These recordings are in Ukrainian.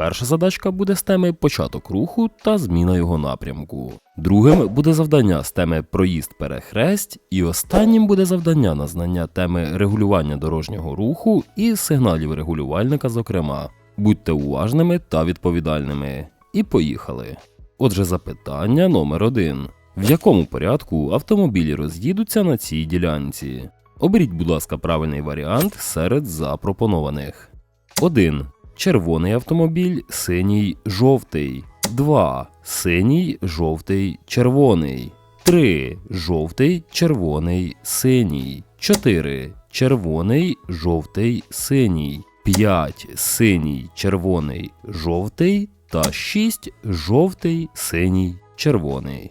Перша задачка буде з теми початок руху та зміна його напрямку. Другим буде завдання з теми проїзд перехресть, і останнім буде завдання на знання теми регулювання дорожнього руху і сигналів регулювальника, зокрема. Будьте уважними та відповідальними. І поїхали. Отже, запитання номер один: в якому порядку автомобілі роз'їдуться на цій ділянці? Оберіть, будь ласка, правильний варіант серед запропонованих. 1. Червоний автомобіль, синій, жовтий. 2. Синій, жовтий, червоний. 3. Жовтий, червоний, синій. 4. Червоний, жовтий, синій. 5. Синій, червоний, жовтий. Та 6. Жовтий, синій, червоний.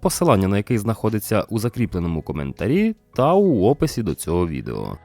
посилання на який знаходиться у закріпленому коментарі та у описі до цього відео.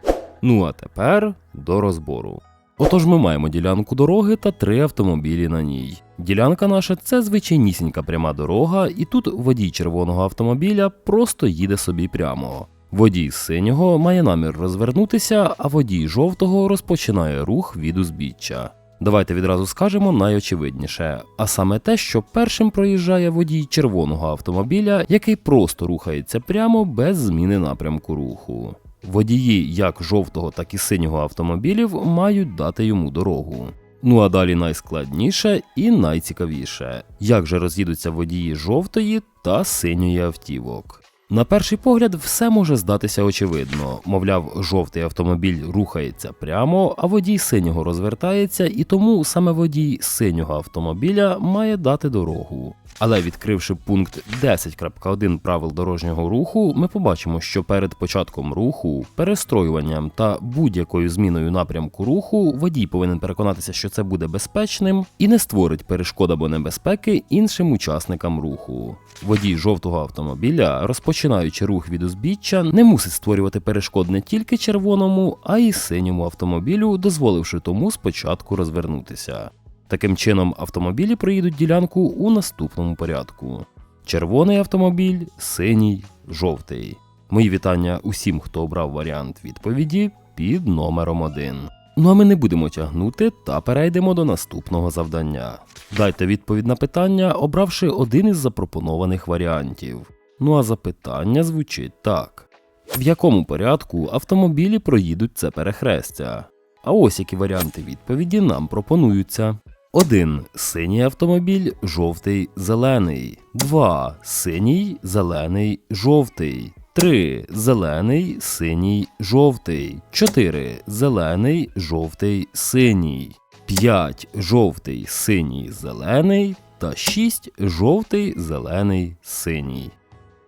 Ну а тепер до розбору. Отож, ми маємо ділянку дороги та три автомобілі на ній. Ділянка наша це звичайнісінька пряма дорога, і тут водій червоного автомобіля просто їде собі прямо. Водій синього має намір розвернутися, а водій жовтого розпочинає рух від узбіччя. Давайте відразу скажемо найочевидніше, а саме те, що першим проїжджає водій червоного автомобіля, який просто рухається прямо без зміни напрямку руху. Водії як жовтого, так і синього автомобілів мають дати йому дорогу. Ну а далі найскладніше і найцікавіше, як же роз'їдуться водії жовтої та синьої автівок. На перший погляд, все може здатися очевидно. Мовляв, жовтий автомобіль рухається прямо, а водій синього розвертається, і тому саме водій синього автомобіля має дати дорогу. Але відкривши пункт 10.1 правил дорожнього руху, ми побачимо, що перед початком руху, перестроюванням та будь-якою зміною напрямку руху водій повинен переконатися, що це буде безпечним і не створить перешкод або небезпеки іншим учасникам руху. Водій жовтого автомобіля, розпочинаючи рух від узбіччя, не мусить створювати перешкод не тільки червоному, а й синьому автомобілю, дозволивши тому спочатку розвернутися. Таким чином, автомобілі проїдуть ділянку у наступному порядку: червоний автомобіль, синій, жовтий. Мої вітання усім, хто обрав варіант відповіді під номером 1. Ну а ми не будемо тягнути та перейдемо до наступного завдання. Дайте відповідь на питання, обравши один із запропонованих варіантів. Ну а запитання звучить так: в якому порядку автомобілі проїдуть це перехрестя? А ось які варіанти відповіді нам пропонуються. 1. Синій автомобіль, жовтий, зелений. 2. Синій, зелений, жовтий. 3. Зелений, синій, жовтий. 4. Зелений, жовтий, синій. 5. Жовтий, синій, зелений. Та 6. Жовтий, зелений, синій.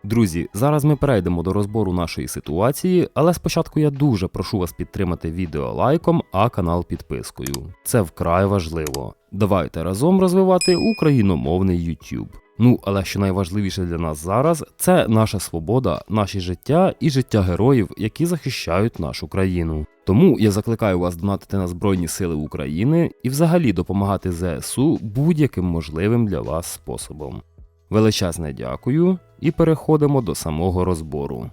Друзі, зараз ми перейдемо до розбору нашої ситуації, але спочатку я дуже прошу вас підтримати відео лайком, а канал підпискою. Це вкрай важливо. Давайте разом розвивати україномовний YouTube. Ну, але що найважливіше для нас зараз, це наша свобода, наші життя і життя героїв, які захищають нашу країну. Тому я закликаю вас донатити на Збройні Сили України і взагалі допомагати ЗСУ будь-яким можливим для вас способом. Величезне дякую і переходимо до самого розбору.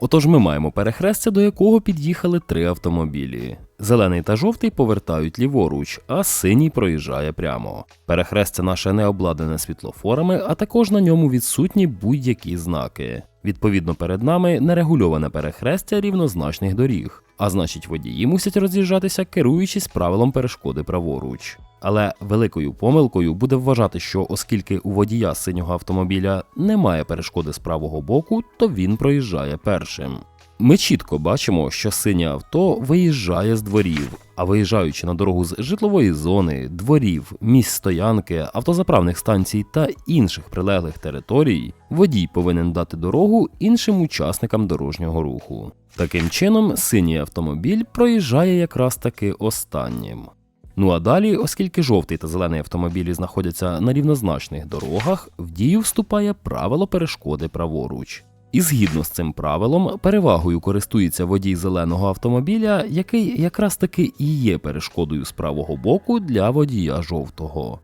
Отож, ми маємо перехрестя, до якого під'їхали три автомобілі. Зелений та жовтий повертають ліворуч, а синій проїжджає прямо. Перехрестя наше не обладнане світлофорами, а також на ньому відсутні будь-які знаки. Відповідно, перед нами нерегульоване перехрестя рівнозначних доріг, а значить водії мусять роз'їжджатися, керуючись правилом перешкоди праворуч. Але великою помилкою буде вважати, що оскільки у водія синього автомобіля немає перешкоди з правого боку, то він проїжджає першим. Ми чітко бачимо, що синє авто виїжджає з дворів, а виїжджаючи на дорогу з житлової зони, дворів, місць стоянки, автозаправних станцій та інших прилеглих територій, водій повинен дати дорогу іншим учасникам дорожнього руху. Таким чином, синій автомобіль проїжджає якраз таки останнім. Ну а далі, оскільки жовтий та зелений автомобілі знаходяться на рівнозначних дорогах, в дію вступає правило перешкоди праворуч. І згідно з цим правилом, перевагою користується водій зеленого автомобіля, який якраз таки і є перешкодою з правого боку для водія жовтого.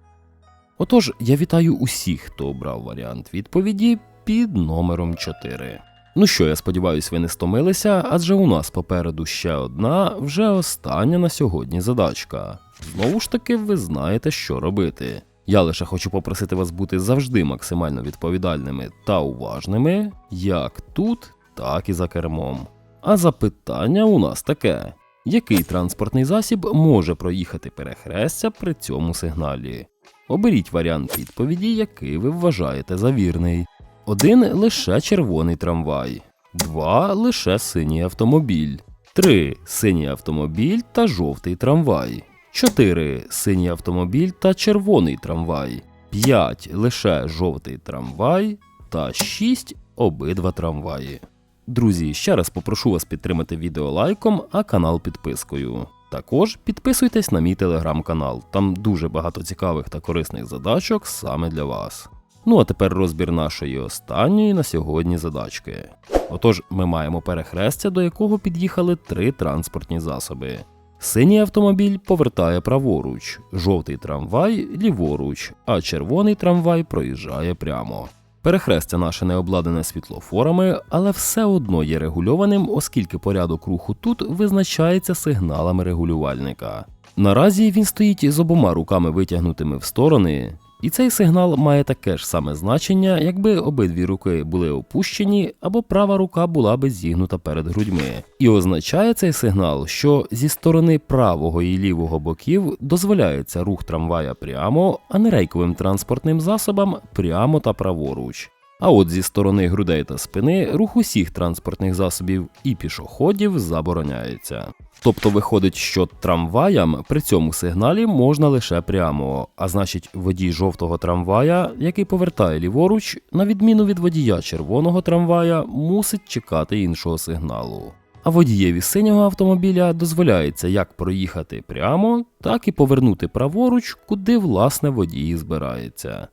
Отож, я вітаю усіх, хто обрав варіант відповіді під номером 4. Ну що, я сподіваюся, ви не стомилися, адже у нас попереду ще одна, вже остання на сьогодні задачка. Знову ж таки, ви знаєте, що робити. Я лише хочу попросити вас бути завжди максимально відповідальними та уважними, як тут, так і за кермом. А запитання у нас таке: який транспортний засіб може проїхати перехрестя при цьому сигналі? Оберіть варіант відповіді, який ви вважаєте за вірний. Один лише червоний трамвай, два лише синій автомобіль, три синій автомобіль та жовтий трамвай, чотири синій автомобіль та червоний трамвай, п'ять лише жовтий трамвай та шість обидва трамваї. Друзі, ще раз попрошу вас підтримати відео лайком, а канал підпискою. Також підписуйтесь на мій телеграм-канал, там дуже багато цікавих та корисних задачок саме для вас. Ну а тепер розбір нашої останньої на сьогодні задачки. Отож, ми маємо перехрестя, до якого під'їхали три транспортні засоби. Синій автомобіль повертає праворуч, жовтий трамвай ліворуч, а червоний трамвай проїжджає прямо. Перехрестя наше не обладнане світлофорами, але все одно є регульованим, оскільки порядок руху тут визначається сигналами регулювальника. Наразі він стоїть з обома руками витягнутими в сторони, і цей сигнал має таке ж саме значення, якби обидві руки були опущені або права рука була би зігнута перед грудьми. І означає цей сигнал, що зі сторони правого і лівого боків дозволяється рух трамвая прямо, а не рейковим транспортним засобам прямо та праворуч. А от зі сторони грудей та спини рух усіх транспортних засобів і пішоходів забороняється. Тобто виходить, що трамваям при цьому сигналі можна лише прямо, а значить, водій жовтого трамвая, який повертає ліворуч, на відміну від водія червоного трамвая, мусить чекати іншого сигналу. А водієві синього автомобіля дозволяється як проїхати прямо, так і повернути праворуч, куди власне водій збирається.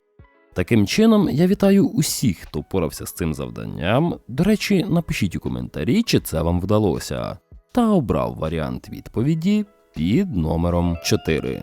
Таким чином, я вітаю усіх, хто порався з цим завданням. До речі, напишіть у коментарі, чи це вам вдалося, та обрав варіант відповіді під номером 4.